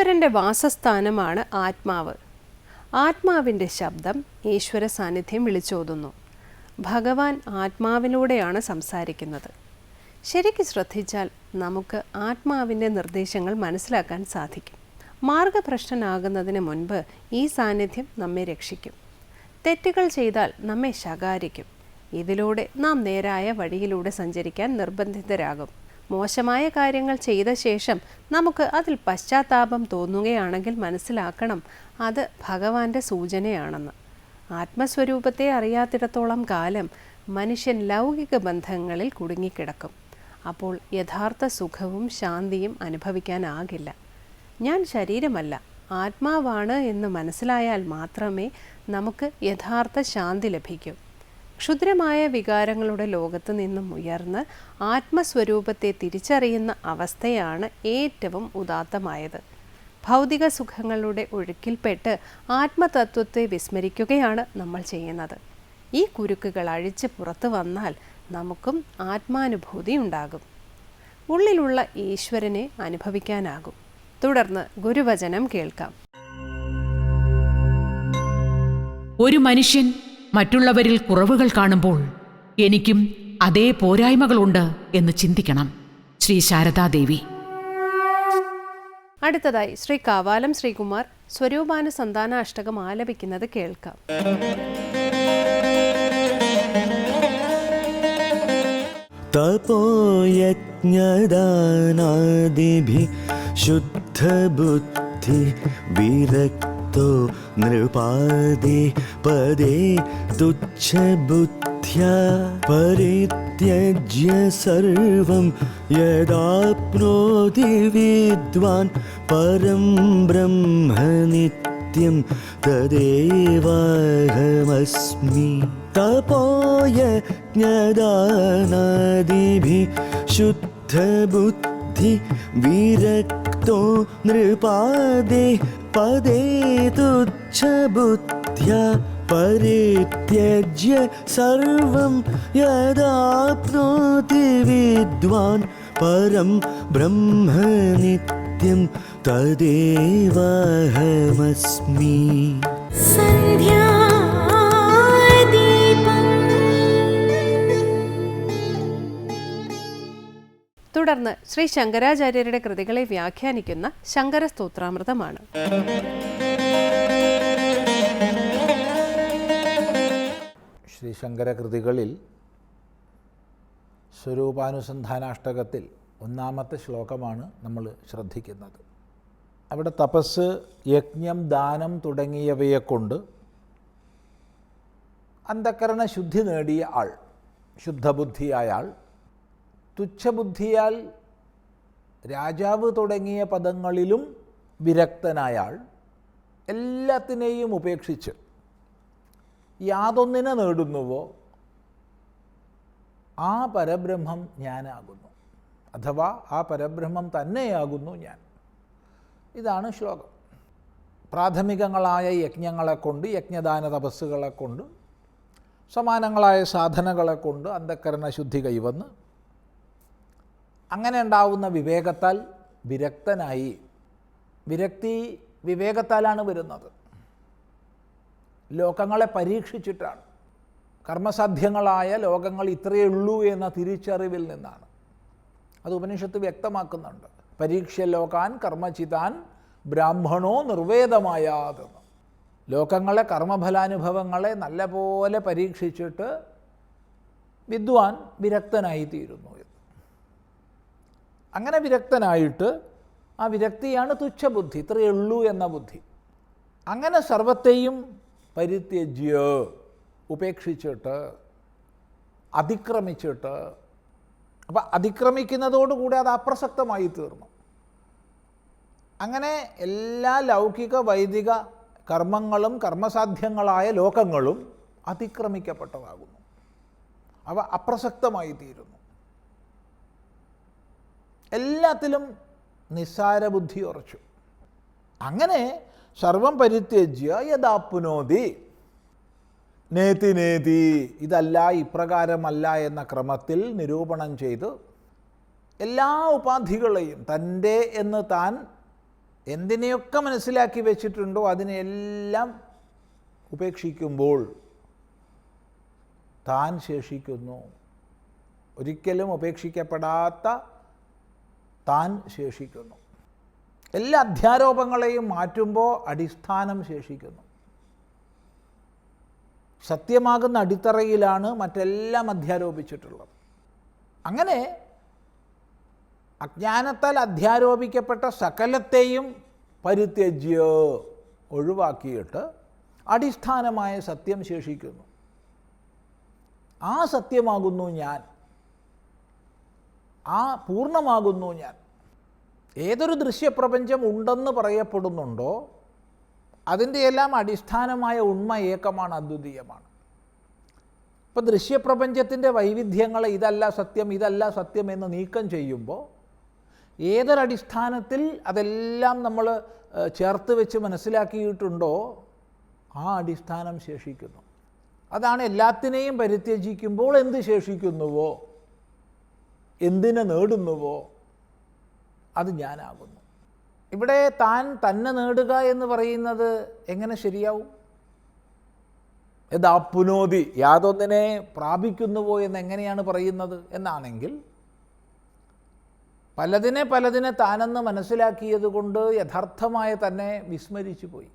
ഈശ്വരന്റെ വാസസ്ഥാനമാണ് ആത്മാവ്. ആത്മാവിന്റെ ശബ്ദം ഈശ്വര സാന്നിധ്യം വിളിച്ചോതുന്നു. ഭഗവാൻ ആത്മാവിലൂടെയാണ് സംസാരിക്കുന്നത്. ശരിക്ക് ശ്രദ്ധിച്ചാൽ നമുക്ക് ആത്മാവിന്റെ നിർദ്ദേശങ്ങൾ മനസ്സിലാക്കാൻ സാധിക്കും. മാർഗപ്രശ്നനാകുന്നതിന് മുൻപ് ഈ സാന്നിധ്യം നമ്മെ രക്ഷിക്കും. തെറ്റുകൾ ചെയ്താൽ നമ്മെ ശകാരിക്കും. ഇതിലൂടെ നാം നേരായ വഴിയിലൂടെ സഞ്ചരിക്കാൻ നിർബന്ധിതരാകും. മോശമായ കാര്യങ്ങൾ ചെയ്ത ശേഷം നമുക്ക് അതിൽ പശ്ചാത്താപം തോന്നുകയാണെങ്കിൽ മനസ്സിലാക്കണം അത് ഭഗവാന്റെ സൂചനയാണെന്ന്. ആത്മസ്വരൂപത്തെ അറിയാത്തിടത്തോളം കാലം മനുഷ്യൻ ലൗകിക ബന്ധങ്ങളിൽ കുടുങ്ങിക്കിടക്കും. അപ്പോൾ യഥാർത്ഥ സുഖവും ശാന്തിയും അനുഭവിക്കാനാകില്ല. ഞാൻ ശരീരമല്ല ആത്മാവാണ് എന്ന് മനസ്സിലായാൽ മാത്രമേ നമുക്ക് യഥാർത്ഥ ശാന്തി ലഭിക്കൂ. ക്ഷുദ്രമായ വികാരങ്ങളുടെ ലോകത്ത് നിന്നും ഉയർന്ന് ആത്മസ്വരൂപത്തെ തിരിച്ചറിയുന്ന അവസ്ഥയാണ് ഏറ്റവും ഉദാത്തമായത്. ഭൗതിക സുഖങ്ങളുടെ ഒഴുക്കിൽപ്പെട്ട് ആത്മതത്വത്തെ വിസ്മരിക്കുകയാണ് നമ്മൾ ചെയ്യുന്നത്. ഈ കുരുക്കുകൾ അഴിച്ച് പുറത്തു വന്നാൽ നമുക്കും ആത്മാനുഭൂതി ഉണ്ടാകും. ഉള്ളിലുള്ള ഈശ്വരനെ അനുഭവിക്കാനാകും. തുടർന്ന് ഗുരുവചനം കേൾക്കാം. ഒരു മനുഷ്യൻ മറ്റുള്ളവരിൽ കുറവുകൾ കാണുമ്പോൾ എനിക്കും അതേ പോരായ്മകളുണ്ട് എന്ന് ചിന്തിക്കണം. ശ്രീ ശാരദാദേവി. അടുത്തതായി ശ്രീ കാവാലം ശ്രീകുമാർ സ്വരൂപാന സന്താന അഷ്ടകം ആലപിക്കുന്നത് കേൾക്കാം. തപോയജ്ഞദാനാദിഭി ശുദ്ധബുദ്ധി വിരക്തി विरक्तो नृपादे पदे तुच्छबुद्ध्या परित्यज्य सर्वं यदाप्नोति विद्वान् परं ब्रह्म नित्यं तदेवाहमस्मि। तपोयज्ञदानादिभिः शुद्धबुद्धि विरक्तो नृपादे पदे तुच्छबुद्ध्या परित्यज्य सर्वं यदाप्नोति विद्वान् परं ब्रह्म नित्यं तदेवाहमस्मि തുടർന്ന് ശ്രീ ശങ്കരാചാര്യരുടെ കൃതികളെ വ്യാഖ്യാനിക്കുന്ന ശങ്കര സ്തോത്രാമൃതമാണ് ശ്രീ ശങ്കരകൃതികളിൽ സ്വരൂപാനുസന്ധാനാഷ്ടകത്തിൽ ഒന്നാമത്തെ ശ്ലോകമാണ് നമ്മൾ ശ്രദ്ധിക്കുന്നത്. അവിടെ തപസ് യജ്ഞം ദാനം തുടങ്ങിയവയെ കൊണ്ട് അന്ധക്കരണ ശുദ്ധി നേടിയ ആൾ ശുദ്ധബുദ്ധിയായ ആൾ തുച്ഛബുദ്ധിയാൽ രാജാവ് തുടങ്ങിയ പദങ്ങളിലും വിരക്തനായാൾ എല്ലാത്തിനെയും ഉപേക്ഷിച്ച് യാതൊന്നിനെ നേടുന്നുവോ ആ പരബ്രഹ്മം ഞാനാകുന്നു. അഥവാ ആ പരബ്രഹ്മം തന്നെയാകുന്നു ഞാൻ. ഇതാണ് ശ്ലോകം. പ്രാഥമികങ്ങളായ യജ്ഞങ്ങളെ കൊണ്ട് യജ്ഞദാന തപസ്സുകളെ കൊണ്ട് സമാനങ്ങളായ സാധനകളെ കൊണ്ട് അന്ധക്കരണ ശുദ്ധി കൈവന്ന് അങ്ങനെ ഉണ്ടാവുന്ന വിവേകത്താൽ വിരക്തനായി. വിരക്തി വിവേകത്താലാണ് വരുന്നത്. ലോകങ്ങളെ പരീക്ഷിച്ചിട്ടാണ്. കർമ്മസാധ്യങ്ങളായ ലോകങ്ങൾ ഇത്രയേ ഉള്ളൂ എന്ന തിരിച്ചറിവിൽ നിന്നാണ്. അത് ഉപനിഷത്ത് വ്യക്തമാക്കുന്നുണ്ട്. പരീക്ഷ ലോകാൻ കർമ്മചിതാൻ ബ്രാഹ്മണോ നിർവേദമായാതെന്ന്. ലോകങ്ങളെ കർമ്മഫലാനുഭവങ്ങളെ നല്ലപോലെ പരീക്ഷിച്ചിട്ട് വിദ്വാൻ വിരക്തനായിത്തീരുന്നു എന്ന്. അങ്ങനെ വിരക്തനായിട്ട് ആ വിരക്തിയാണ് തുച്ഛബുദ്ധി ഇത്രയേ ഉള്ളൂ എന്ന ബുദ്ധി. അങ്ങനെ സർവത്തെയും പരിത്യജ്യ ഉപേക്ഷിച്ചിട്ട് അതിക്രമിച്ചിട്ട് അപ്പം അതിക്രമിക്കുന്നതോടുകൂടി അത് അപ്രസക്തമായി തീർന്നു. അങ്ങനെ എല്ലാ ലൗകിക വൈദിക കർമ്മങ്ങളും കർമ്മസാധ്യങ്ങളായ ലോകങ്ങളും അതിക്രമിക്കപ്പെട്ടതാകുന്നു. അവ അപ്രസക്തമായി തീരുന്നു. എല്ലാത്തിലും നിസ്സാര ബുദ്ധി ഉറച്ചു. അങ്ങനെ സർവം പരിത്യജ്യ യഥാപുനോതി നേതി നേതി ഇതല്ല ഇപ്രകാരമല്ല എന്ന ക്രമത്തിൽ നിരൂപണം ചെയ്ത് എല്ലാ ഉപാധികളെയും തന്റെ എന്ന് താൻ എന്തിനെയൊക്കെ മനസ്സിലാക്കി വെച്ചിട്ടുണ്ടോ അതിനെല്ലാം ഉപേക്ഷിക്കുമ്പോൾ താൻ ശേഷിക്കുന്നു. ഒരിക്കലും ഉപേക്ഷിക്കപ്പെടാത്ത താൻ ശേഷിക്കുന്നു. എല്ലാ അധ്യാരോപങ്ങളെയും മാറ്റുമ്പോൾ അടിസ്ഥാനം ശേഷിക്കുന്നു. സത്യമാകുന്ന അടിത്തറയിലാണ് മറ്റെല്ലാം അധ്യാരോപിച്ചിട്ടുള്ളത്. അങ്ങനെ അജ്ഞാനത്താൽ അധ്യാരോപിക്കപ്പെട്ട സകലത്തെയും പരിത്യജ്യ ഒഴിവാക്കിയിട്ട് അടിസ്ഥാനമായ സത്യം ശേഷിക്കുന്നു. ആ സത്യമാകുന്നു ഞാൻ. ആ പൂർണമാകുന്നു ഞാൻ. ഏതൊരു ദൃശ്യപ്രപഞ്ചം ഉണ്ടെന്ന് പറയപ്പെടുന്നുണ്ടോ അതിന്റെ എല്ലാം അടിസ്ഥാനമായ ഉണ്മ ഏകമാണ് അദ്വിതീയമാണ്. ഇപ്പം ദൃശ്യപ്രപഞ്ചത്തിന്റെ വൈവിധ്യങ്ങളെ ഇതല്ല സത്യം ഇതല്ല സത്യം എന്ന് നീക്കം ചെയ്യുമ്പോൾ ഏതൊരടിസ്ഥാനത്തിൽ അതെല്ലാം നമ്മൾ ചേർത്ത് വെച്ച് മനസ്സിലാക്കിയിട്ടുണ്ടോ ആ അടിസ്ഥാനം ശേഷിക്കുന്നു. അതാണ് എല്ലാത്തിനെയും പരിത്യജിക്കുമ്പോൾ എന്ത് ശേഷിക്കുന്നുവോ? എന്തിനെ നേടുന്നുവോ അത് ഞാനാകുന്നു. ഇവിടെ താൻ തന്നെ നേടുക എന്ന് പറയുന്നത് എങ്ങനെ ശരിയാവും? എന്താ പുനോതി യാതൊന്നിനെ പ്രാപിക്കുന്നുവോ എന്ന് എങ്ങനെയാണ് പറയുന്നത് എന്നാണെങ്കിൽ പലതിനെ പലതിനെ താനെന്ന് മനസ്സിലാക്കിയത് കൊണ്ട് യഥാർത്ഥമായ തന്നെ വിസ്മരിച്ചു പോയി.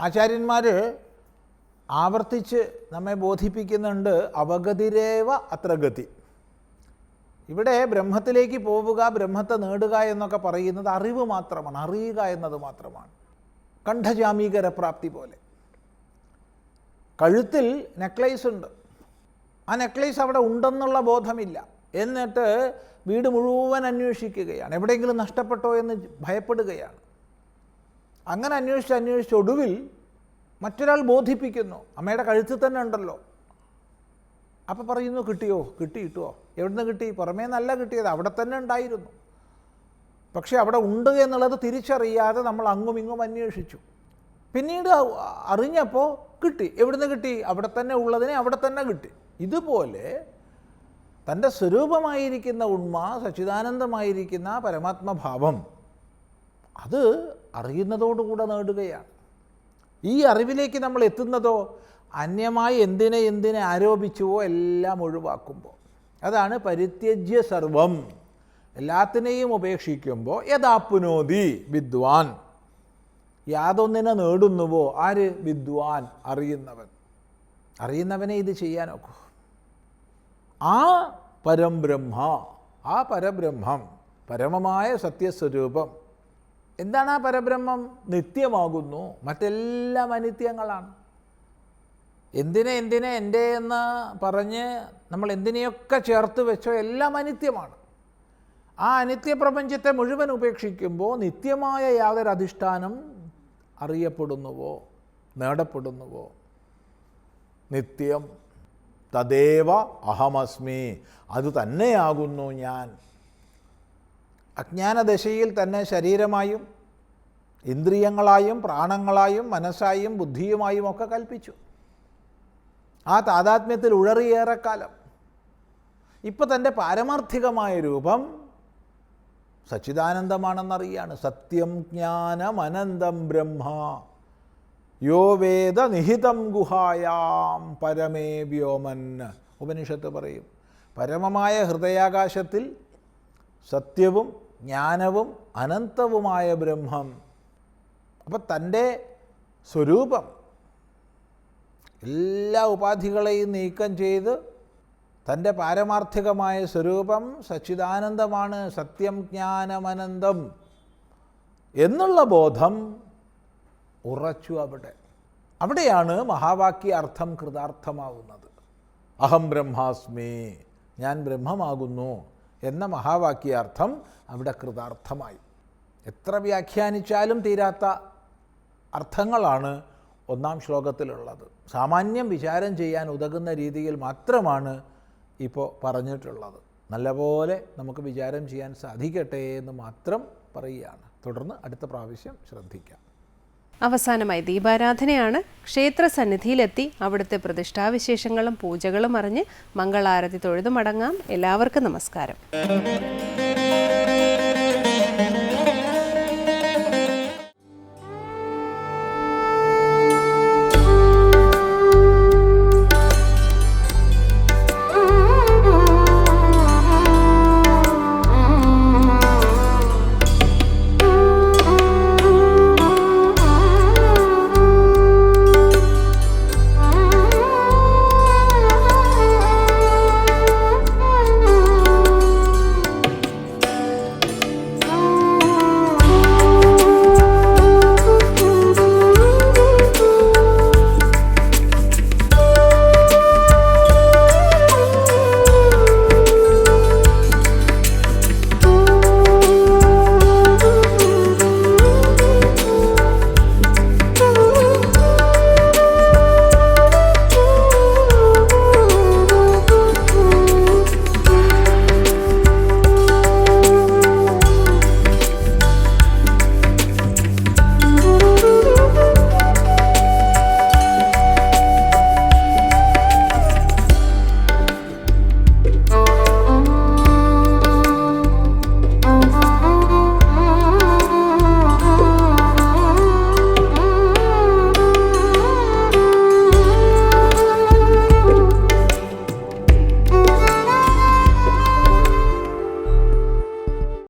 ആചാര്യന്മാർ ആവർത്തിച്ച് നമ്മെ ബോധിപ്പിക്കുന്നുണ്ട് അവഗതിരേവ അത്ര ഗതി ഇവിടെ ബ്രഹ്മത്തിലേക്ക് പോവുക ബ്രഹ്മത്തെ നേടുക എന്നൊക്കെ പറയുന്നത് അറിവ് മാത്രമാണ് അറിയുക എന്നത് മാത്രമാണ്. കണ്ഠജാമീകര പ്രാപ്തി പോലെ. കഴുത്തിൽ നെക്ലേസ് ഉണ്ട്. ആ നെക്ലേസ് അവിടെ ഉണ്ടെന്നുള്ള ബോധമില്ല. എന്നിട്ട് വീട് മുഴുവൻ അന്വേഷിക്കുകയാണ്. എവിടെയെങ്കിലും നഷ്ടപ്പെട്ടോ എന്ന് ഭയപ്പെടുകയാണ്. അങ്ങനെ അന്വേഷിച്ച് അന്വേഷിച്ച് ഒടുവിൽ മറ്റൊരാൾ ബോധിപ്പിക്കുന്നു. അമ്മയുടെ കഴുത്തിൽ തന്നെ ഉണ്ടല്ലോ. അപ്പോൾ പറയുന്നു കിട്ടിയോ? കിട്ടി കിട്ടുമോ എവിടുന്ന് കിട്ടി? പുറമേ നല്ല കിട്ടിയത് അവിടെ തന്നെ ഉണ്ടായിരുന്നു. പക്ഷേ അവിടെ ഉണ്ട് എന്നുള്ളത് തിരിച്ചറിയാതെ നമ്മൾ അങ്ങും ഇങ്ങും അന്വേഷിച്ചു. പിന്നീട് അറിഞ്ഞപ്പോൾ കിട്ടി. എവിടുന്ന് കിട്ടി? അവിടെ തന്നെ ഉള്ളതിനെ അവിടെ തന്നെ കിട്ടി. ഇതുപോലെ തന്റെ സ്വരൂപമായിരിക്കുന്ന ഉണ്മ സച്ചിദാനന്ദമായിരിക്കുന്ന പരമാത്മഭാവം അത് അറിയുന്നതോടുകൂടെ നേടുകയാണ്. ഈ അറിവിലേക്ക് നമ്മൾ എത്തുന്നതോ അന്യമായി എന്തിനെ എന്തിനെ ആരോപിച്ചുവോ എല്ലാം ഒഴിവാക്കുമ്പോൾ അതാണ് പരിത്യജ്യ സർവം. എല്ലാത്തിനെയും ഉപേക്ഷിക്കുമ്പോൾ യഥാപ്പുനോതി വിദ്വാൻ. യാതൊന്നിനെ നേടുന്നുവോ ആര്? വിദ്വാൻ അറിയുന്നവൻ. അറിയുന്നവനെ ഇത് ചെയ്യാനൊക്കൂ. ആ പരംബ്രഹ്മ ആ പരബ്രഹ്മം പരമമായ സത്യസ്വരൂപം എന്താണ് ആ പരബ്രഹ്മം? നിത്യമാകുന്നു. മറ്റെല്ലാം അനിത്യങ്ങളാണ് എന്തിനെ എന്തിനെ എന്റെ എന്ന് പറഞ്ഞ് നമ്മൾ എന്തിനെയൊക്കെ ചേർത്ത് വെച്ചോ എല്ലാം അനിത്യമാണ്. ആ അനിത്യ പ്രപഞ്ചത്തെ മുഴുവൻ ഉപേക്ഷിക്കുമ്പോൾ നിത്യമായ യാതൊരു അധിഷ്ഠാനം അറിയപ്പെടുന്നുവോ നേടപ്പെടുന്നുവോ? നിത്യം തദേവ അഹമസ്മി അത് തന്നെയാകുന്നു ഞാൻ. അജ്ഞാനദശയിൽ തന്നെ ശരീരമായും ഇന്ദ്രിയങ്ങളായും പ്രാണങ്ങളായും മനസ്സായും ബുദ്ധിയുമായും ഒക്കെ കൽപ്പിച്ചു. ആ താതാത്മ്യത്തിൽ ഉഴറിയേറെക്കാലം. ഇപ്പം തന്റെ പാരമാർത്ഥികമായ രൂപം സച്ചിദാനന്ദമാണെന്നറിയാണ്. സത്യം ജ്ഞാനം അനന്തം ബ്രഹ്മ യോ വേദ നിഹിതം ഗുഹായാം പരമേ വ്യോമൻ. ഉപനിഷത്ത് പറയും പരമമായ ഹൃദയാകാശത്തിൽ സത്യവും ജ്ഞാനവും അനന്തവുമായ ബ്രഹ്മം. അപ്പം തന്റെ സ്വരൂപം എല്ലാ ഉപാധികളെയും നീക്കം ചെയ്ത് തന്റെ പാരമാർത്ഥികമായ സ്വരൂപം സച്ചിദാനന്ദമാണ് സത്യം ജ്ഞാനമനന്തം എന്നുള്ള ബോധം ഉറച്ചു അവിടെ. അവിടെയാണ് മഹാവാക്യ അർത്ഥം കൃതാർത്ഥമാവുന്നത്. അഹം ബ്രഹ്മാസ്മി ഞാൻ ബ്രഹ്മമാകുന്നു എന്ന മഹാവാക്യാർത്ഥം അവിടെ കൃതാർത്ഥമായി. എത്ര വ്യാഖ്യാനിച്ചാലും തീരാത്ത അർത്ഥങ്ങളാണ് ഒന്നാം ശ്ലോകത്തിലുള്ളത്. സാമാന്യം വിചാരം ചെയ്യാൻ ഉതകുന്ന രീതിയിൽ മാത്രമാണ് ഇപ്പോൾ പറഞ്ഞിട്ടുള്ളത്. നല്ലപോലെ നമുക്ക് വിചാരം ചെയ്യാൻ സാധിക്കട്ടെ എന്ന് മാത്രം പറയുകയാണ്. തുടർന്ന് അടുത്ത പ്രാവശ്യം ശ്രദ്ധിക്കാം. അവസാനമായി ദീപാരാധനയാണ്. ക്ഷേത്ര സന്നിധിയിലെത്തി അവിടുത്തെ പ്രതിഷ്ഠാവിശേഷങ്ങളും പൂജകളും അറിഞ്ഞ് മംഗളാരതി തൊഴുതു മടങ്ങാം എല്ലാവർക്കും നമസ്കാരം.